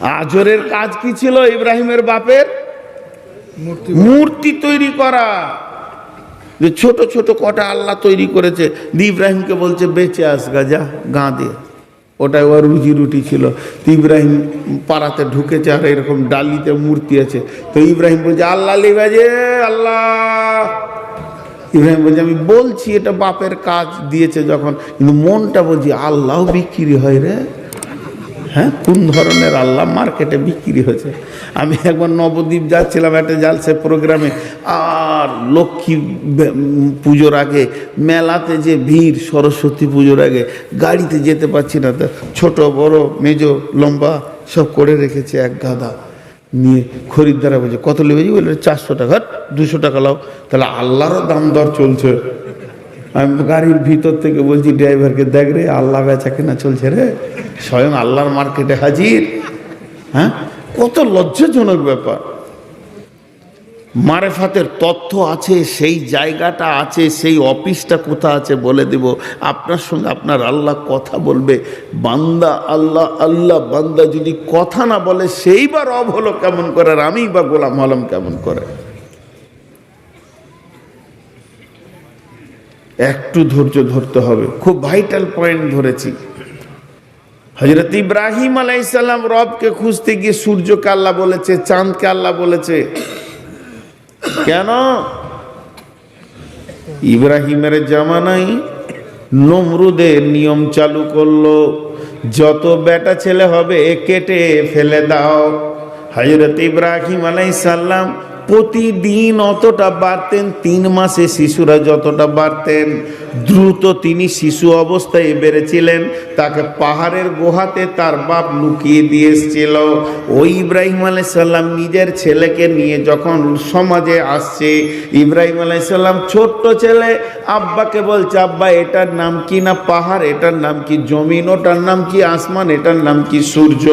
আজরের কাজ কি ছিল ইব্রাহিমের বাপের? মূর্তি তৈরি করা। যে ছোট ছোট কটা আল্লাহ তৈরি করেছে। দি ইব্রাহিমকে বলছে বেঁচে আস গা যা গাঁ দিয়ে ওটাই ওর রুজি রুটি ছিল। তো ইব্রাহিম পাড়াতে ঢুকেছে আর এরকম ডালিতে মূর্তি আছে। তো ইব্রাহিম বলছে আল্লাহ লিবা যে আল্লাহ। ইব্রাহিম বলছে আমি বলছি এটা বাপের কাজ দিয়েছে যখন। কিন্তু মনটা বলছি আল্লাহ বিক্রি হয় রে। হ্যাঁ কোন ধরনের আল্লাহ মার্কেটে বিক্রি হয়েছে? আমি একবার নবদ্বীপ যাচ্ছিলাম একটা জালসে প্রোগ্রামে, আর লক্ষ্মী পুজোর আগে, মেলাতে যে ভিড়, সরস্বতী পুজোর আগে, গাড়িতে যেতে পারছি না। তো ছোট, বড়, মেজো, লম্বা, সব করে রেখেছে এক গাদা। নিয়ে খরিদ্দারা বলছে, কত লেগেছি বললে চারশো টাকা দুশো টাকা লাও। তাহলে আল্লাহরও দাম দর চলছে। আমি গাড়ির ভিতর থেকে বলছি, ড্রাইভারকে দেখ রে, আল্লাহ বেচা কেনা চলছে রে। স্বয়ং আল্লাহর মার্কেটে হাজির। হ্যাঁ? কত লজ্জাজনক ব্যাপার। মারেফাতের তথ্য আছে, সেই জায়গাটা আছে, সেই অফিসটা কোথা আছে বলে দেব। আপনার সঙ্গে আপনার আল্লাহ কথা বলবে। বান্দা আল্লাহ আল্লাহ, বান্দা যদি কথা না বলে সেই বা রব হলো কেমন করে আর আমি বা গোলাম হলাম কেমন করে? একটু ধৈর্য ধরতে হবে। খুব ভাইটাল পয়েন্ট ধরেছি। হজরত ইব্রাহিম আলাইসাল্লাম রবকে খুঁজতে গিয়ে সূর্যকে আল্লাহ বলেছে, চাঁদকে আল্লাহ বলেছে। কেন? ইব্রাহিমের জামানাই নমরুদের নিয়ম চালু করল, যত বেটা ছেলে হবে কেটে ফেলে দাও। হজরত ইব্রাহিম আলাইসাল্লাম প্রতিদিন অতটা বাড়তেন, তিন মাসে শিশুরা যতটা বাড়তেন, দ্রুত তিনি শিশু অবস্থায় বেড়েছিলেন। তাকে পাহাড়ের গুহাতে তার বাপ লুকিয়ে দিয়ে এসেছিল। ওই ইব্রাহিম আলাইসাল্লাম নিজের ছেলেকে নিয়ে যখন সমাজে আসছে, ইব্রাহিম আলাইসাল্লাম ছোট্ট ছেলে, আব্বাকে বলছে, আব্বা, এটার নাম কি না পাহাড়? এটার নাম কি জমিন? ওটার নাম কি আসমান? এটার নাম কি সূর্য?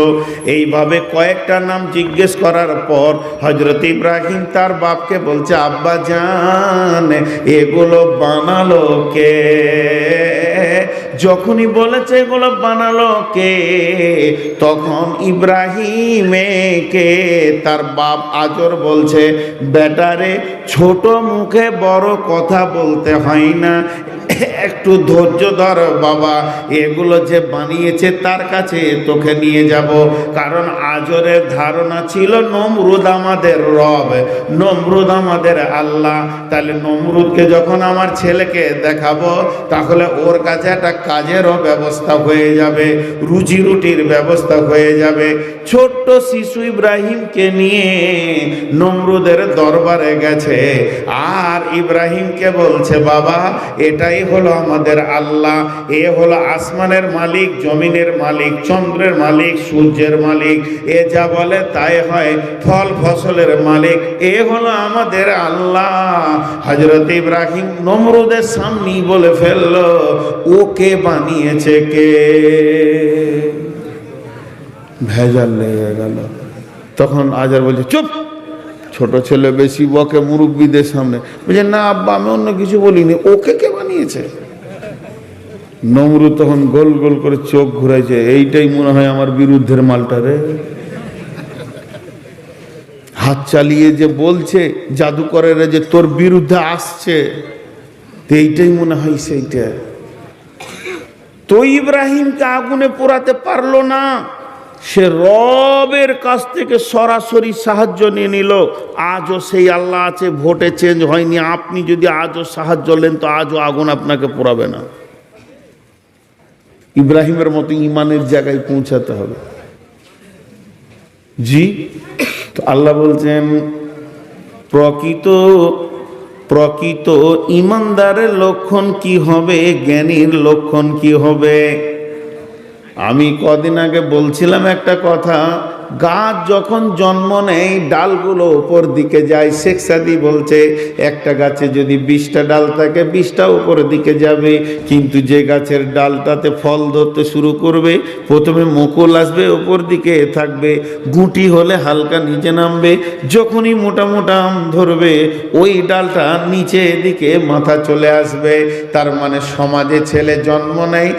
এইভাবে কয়েকটা নাম জিজ্ঞেস করার পর হজরত ইব্রাহিম তার বাপকে বলছে, আব্বা জান, এগুলো বানালো কে? যখনই বলেছে, এগুলো বানালো কে? তখন ইব্রাহিমকে তার বাপ আজর বলছে, বেটারে, ছোট মুখে বড় কথা বলতে হয় না। একটু ধৈর্য ধর বাবা, এগুলো যে বানিয়েছে তার কাছে তোকে নিয়ে যাব। কারণ আজরের ধারণা ছিল নমরুদ আমাদের রব, নমরুদ আমাদের আল্লাহ। তাহলে নমরুদকে যখন আমার ছেলেকে দেখাবো, তাহলে ওর কাছে একটা কাজেরও ব্যবস্থা হয়ে যাবে, রুজি রুটির ব্যবস্থা হয়ে যাবে। ছোট্ট শিশু ইব্রাহিমকে নিয়ে নমরুদের দরবারে গেছে। আর ইব্রাহিমকে বলছে, বাবা, এটাই হলো আমাদের আল্লাহ, এ হলো আসমানের মালিক, জমিনের মালিক, চন্দ্রের মালিক, সূর্যের মালিক। এ যা বলে তাই হয়, ফল ফসলের মালিক। এ হলো আমাদের আল্লাহ। হজরত ইব্রাহিম নমরুদের সামনেই বলে ফেলল ওকে বানিয়েছে কে? ভেজাল লেগে গেল। তখন আজার বলছে, চুপ! ছোট ছেলে বেশি বকে মুরব্বীদের সামনে। বলছে, না আব্বা, আমি অন্য কিছু বলিনি। ওকে কে বানিয়েছে নমরু তখন গোল গোল করে চোখ ঘুরাইছে, এইটাই মনে হয় আমার বিরুদ্ধের মালটা রে। হাত চালিয়ে যে বলছে জাদুকরেরা যে তোর বিরুদ্ধে আসছে এইটাই মনে হয় সেইটা। তো ইব্রাহিমকে আগুনে পোড়াতে পারল না। সে রবের কাছ থেকে সরাসরি সাহায্য নিয়ে নিল। আজও সেই আল্লাহ আছে, ভোটে চেঞ্জ হয়নি। আপনি যদি আজও সাহায্য নেন, তো আজও আগুন আপনাকে পোড়াবে না। ইব্রাহিমের মতো ইমানের জায়গায় পৌঁছাতে হবে। জি, তো আল্লাহ বলছেন, প্রকৃত প্রকৃত ইমানদারের লক্ষণ কি হবে? জ্ঞানীর লক্ষণ কি হবে? আমি কদিন আগে বলছিলাম একটা কথা গাছ যখন জন্ম নেয়, ডালগুলো উপর দিকে যায়। শেখ সাদি বলছে, একটা গাছে যদি বিশটা ডাল থাকে, বিশটা উপর দিকে যাবে। কিন্তু যে গাছের ডালটাতে ফল ধরতে শুরু করবে, প্রথমে মুকুল আসবে ওপর দিকে থাকবে। গুটি হলে হালকা নিচে নামবে। যখনই মোটা মোটা আম ধরবে, ওই ডালটা নিচে দিকে মাথা চলে আসবে। তার মানে সমাজে ছেলে জন্ম নেয়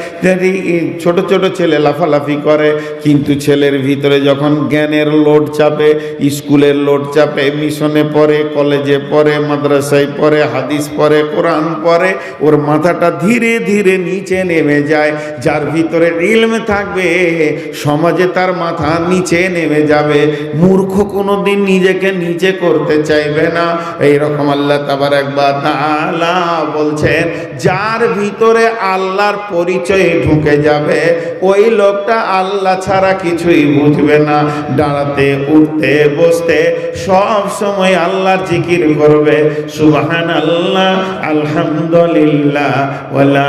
ছোট ছোট ছেলে লাফালাফি করে। কিন্তু ছেলের ভিতরে যখন জ্ঞানের লোড চাপে, স্কুলের লোড চাপে, মিশনে পড়ে, কলেজে পড়ে, মাদ্রাসায় পড়ে, হাদিস পড়ে, কোরআন পড়ে, ওর মাথাটা ধীরে ধীরে নিচে নেমে যায়, যার ভিতরে ইলম থাকবে, সমাজে তার মাথা নিচে নেমে যাবে, মূর্খ কোনো দিন নিজেকে নিচে করতে চাইবে না। এইরকম আল্লাহ তাবার একবার তাআলা বলছেন, যার ভিতরে আল্লাহর পরিচয় ঢুকে যাবে, ওই লোকটা আল্লাহ ছাড়া কিছুই বুঝবে না। দাঁড়াতে উঠতে, বসতে, সব সময় আল্লাহর জিকির করবে। সুবহান আল্লাহ আলহামদুলিল্লাহ ওয়ালা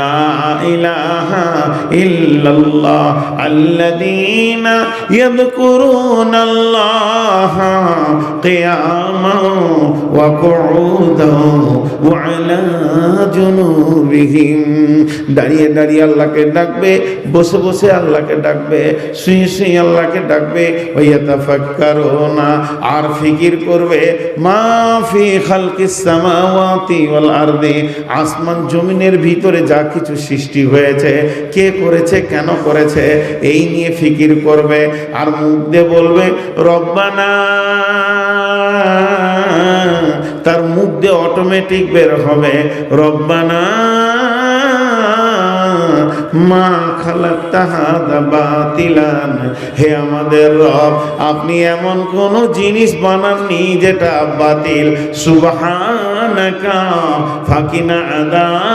দাঁড়িয়ে দাঁড়িয়ে আল্লাহকে ডাকবে, বসে বসে আল্লাহকে ডাকবে, শুয়ে শুয়ে আল্লাহকে ডাকবে আর ফিকির করবে, মা ফি খালকিস সামাওয়াতি আসমান জমিনের ভিতরে যা কিছু সৃষ্টি হয়েছে, কে করেছে, কেন করেছে, এই নিয়ে ফিকির করবে, আর মুখ দিয়ে বলবে, রব্বানা। তার মুখ দিয়ে অটোমেটিক বের হবে, রব্বানা। মা খালাক তাহাদা বাতিলান। হে আমাদের রব, আপনি এমন কোন জিনিস বানাননি যেটা বাতিল। সুবহানাকা, ফাকিনা আদাবান্নার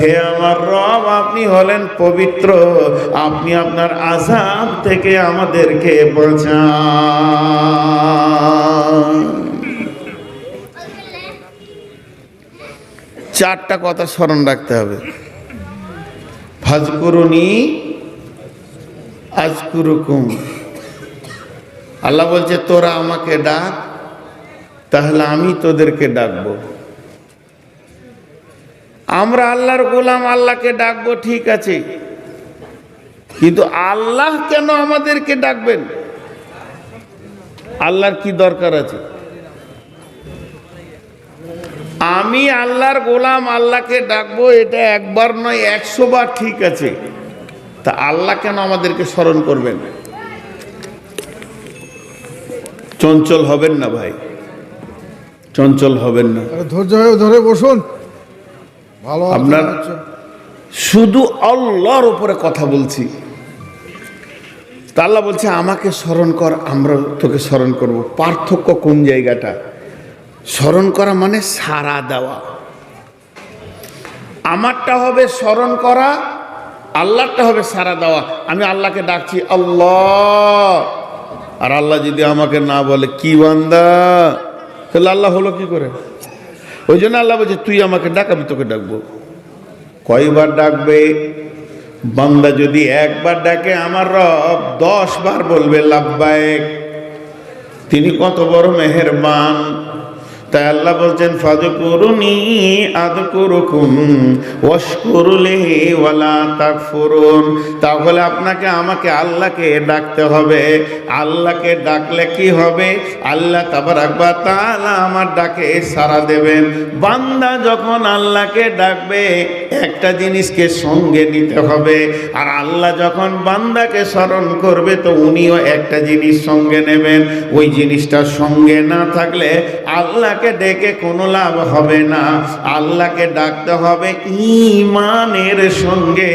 হে আমার রব, আপনি হলেন পবিত্র। আপনি আপনার আযাব থেকে আমাদেরকে বাঁচান। চারটা কথা স্মরণ রাখতে হবে। ফাজকুরুনি আজকুরুকুম। আল্লাহ বলছে, তোরা আমাকে ডাক, তাহলে আমি তোদেরকে ডাকবো। আমরা আল্লাহর গোলাম, আল্লাহকে ডাকবো, ঠিক আছে। কিন্তু আল্লাহ কেন আমাদেরকে ডাকবেন? আল্লাহর কি দরকার আছে? আমি আল্লাহর গোলাম আল্লাহকে ডাকবো এটা একবার নয় একশো বার ঠিক আছে। তা আল্লাহ কেন আমাদেরকে স্মরণ করবেন? চঞ্চল হবেন না ভাই। চঞ্চল হবেন না। ধৈর্য হয়ে ধরে বসুন। ভালো আপনার- শুধু আল্লাহর উপরে কথা বলছি। তা আল্লাহ বলছে আমাকে স্মরণ কর আমরা তোকে স্মরণ করব। পার্থক্য কোন জায়গাটা? স্মরণ করা মানে সারা দেওয়া। আমারটা হবে স্মরণ করা আল্লাহটা হবে সারা দেওয়া। আমি আল্লাহকে ডাকছি, আল্লাহ। আর আল্লাহ যদি আমাকে না বলে, কি বান্দা? তাহলে আল্লাহ হলো কি করে? ওই জন্য আল্লাহ বলছে, তুই আমাকে ডাক, আমি তোকে ডাকবো। কয়বার ডাকবে? বান্দা যদি একবার ডাকে, আমার রব দশ বার বলবে লাভবায়ক তিনি কত বড় মেহেরবান। তাই আল্লাহ বলছেন ফাজকুরুনি আদকুরুকুম ওয়াশকুরুলি ওয়ালা তাকফুরুন। তাহলে আপনাকে, আমাকে আল্লাহকে ডাকতে হবে। আল্লাহকে ডাকলে কি হবে? আল্লাহ তাবারাক ওয়া তাআলা আমার ডাকে সাড়া দেবেন। বান্দা যখন আল্লাহকে ডাকবে, একটা জিনিসকে সঙ্গে নিতে হবে। আর আল্লাহ যখন বান্দাকে স্মরণ করবে, তো উনিও একটা জিনিস সঙ্গে নেবেন। ওই জিনিসটা সঙ্গে না থাকলে আল্লাহকে ডেকে কোনো লাভ হবে না। আল্লাহকে ডাকতে হবে ইমানের সঙ্গে।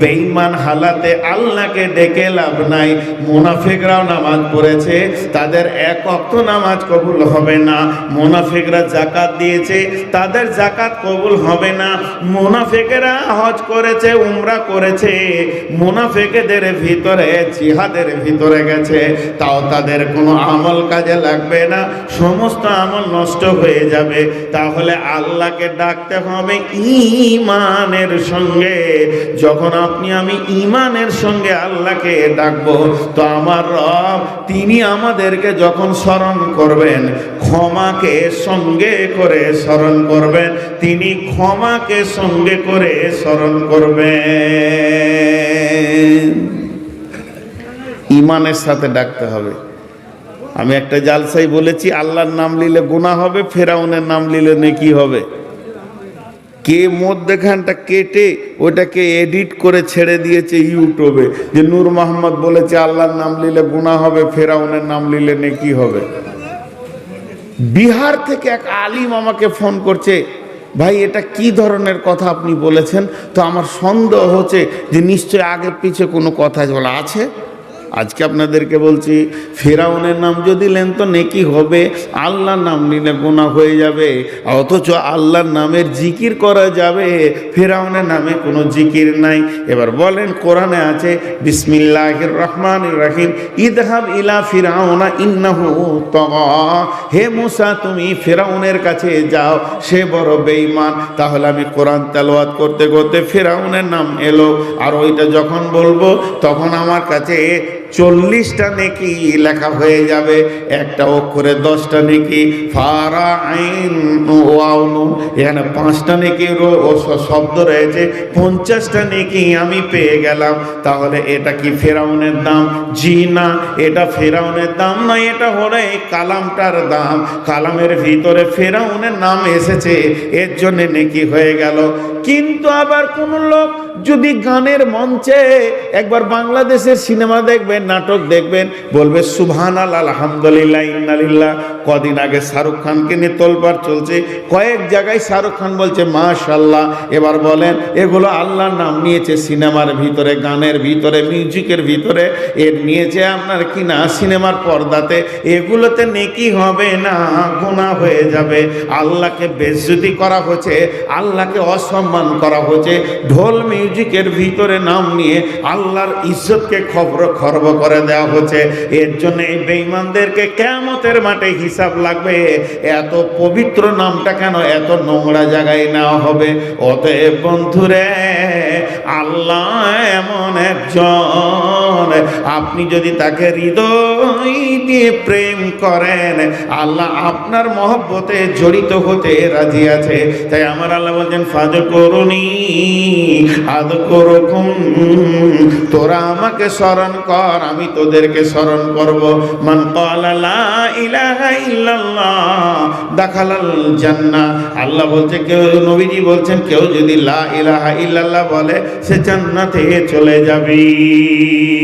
বেঈমান হালাতে আল্লাহকে ডেকে লাভ নাই। মোনাফিকরাও নামাজ পড়েছে, তাদের এক অক্ত নামাজ কবুল হবে না। মোনাফিকরা জাকাত দিয়েছে, তাদের জাকাত কবুল হবে না। মোনাফিকেরা হজ করেছে, উমরা করেছে। মোনাফিকেদের ভিতরে, জিহাদের ভিতরে গেছে। তাও তাদের কোনো আমল কাজে লাগবে না। সমস্ত আমল নষ্ট হয়ে যাবে, তাহলে আল্লাহকে ডাকতে হবে ইমানের সঙ্গে। যখন আপনি, আমি ইমানের সঙ্গে আল্লাহকে ডাকবো, তো আমার রব, তিনি আমাদেরকে যখন স্মরণ করবেন, ক্ষমাকে সঙ্গে করে স্মরণ করবেন, তিনি ক্ষমাকে সঙ্গে করে স্মরণ করবেন। ইমানের সাথে ডাকতে হবে। আমি একটা জালসাই বলেছি, আল্লাহর নাম নিলে গুনাহ হবে, ফেরাউনের নাম নিলে নেকি হবে। কে মধ্যখানটা কেটে, ওটাকে এডিট করে ছেড়ে দিয়েছে ইউটিউবে, যে নূর মোহাম্মদ বলেছে, আল্লাহর নাম নিলে গুণা হবে, ফেরাউনের নাম নিলে নেকি হবে। বিহার থেকে এক আলিম আমাকে ফোন করছে, ভাই, এটা কি ধরনের কথা আপনি বলেছেন? তো আমার সন্দেহ হচ্ছে যে নিশ্চয় আগে পিছে কোনো কথা বলা আছে? আজকে আপনাদেরকে বলছি, ফেরাউনের নাম যদি নেন তো নেকি হবে, আল্লাহর নাম নিলে গোনা হয়ে যাবে, অথচ আল্লাহর নামের জিকির করা যাবে, ফেরাউনের নামে কোনো জিকির নাই। এবার বলেন, কোরআনে আছে বিসমিল্লাহির রহমান রাহিম ইদহাব ইলা ফিরাউনা ইন্নাহু তগা। হে মুসা, তুমি ফেরাউনের কাছে যাও, সে বড় বেঈমান। তাহলে আমি কোরআন তেলাওয়াত করতে করতে ফেরাউনের নাম এলো। আর ওইটা যখন বলব, তখন আমার কাছে চল্লিশটা নেকি লেখা হয়ে যাবে। একটা অক্ষরে দশটা নেকি। ফারা, আইন ওয়াউনু এখানে পাঁচটা নেকি শব্দ রয়েছে। পঞ্চাশটা নেকি আমি পেয়ে গেলাম। তাহলে এটা কি ফেরাউনের দাম? জি না, এটা ফেরাউনের দাম না, এটা হলো এই কালামটার দাম। কালামের ভিতরে ফেরাউনের নাম এসেছে। এর জন্যে নেকি হয়ে গেল। কিন্তু আবার কোন লোক যদি গানের মঞ্চে একবার বাংলাদেশের সিনেমা দেখবেন নাটক দেখবেন, বলবে সুবহান আল্লাহ আলহামদুলিল্লাহ, ইন্নালিল্লাহ। কদিন আগে শাহরুখ খানকে নিয়ে তোলবার চলছে। কয়েক জায়গায় শাহরুখ খান বলছে মাশাল্লাহ এবার বলেন, এগুলো আল্লাহর নাম নিয়েছে সিনেমার ভিতরে, গানের ভিতরে, মিউজিকের ভিতরে। এর নিয়েছে আপনার কি না সিনেমার পর্দাতে। এগুলোতে নেকি হবে না গুণা হয়ে যাবে। আল্লাহকে বেজ্জতি করা হচ্ছে, আল্লাহকে অসম্মান করা হচ্ছে। ঢোল মিউজিকের ভিতরে নাম নিয়ে আল্লাহর ইজ্জতকে খবর খর্ব করে দেওয়া হচ্ছে। এর জন্য এই বেঈমানদেরকে কেমতের মাঠে হিসাব লাগবে। এত পবিত্র নামটা কেন এত নোংরা জায়গায় নেওয়া হবে? অতএব বন্ধুরে, আল্লাহ এমন একজন আপনি যদি তাকে হৃদয় দিয়ে প্রেম করেন, আল্লাহ আপনার মহব্বতে জড়িত হতে রাজি আছে। তাই আমার আল্লাহ বলছেন ফাজ করুনি আদ করুকুম। তোরা আমাকে স্মরণ কর, আমি তোদেরকে স্মরণ করব। মান ক্বালা লা ইলাহা আল্লাহ বলছে, কেউ নবীজি বলছেন, কেউ যদি লা ইলাহা ইল্লাল্লাহ বলে, সে জান্নাতে চলে যাবে।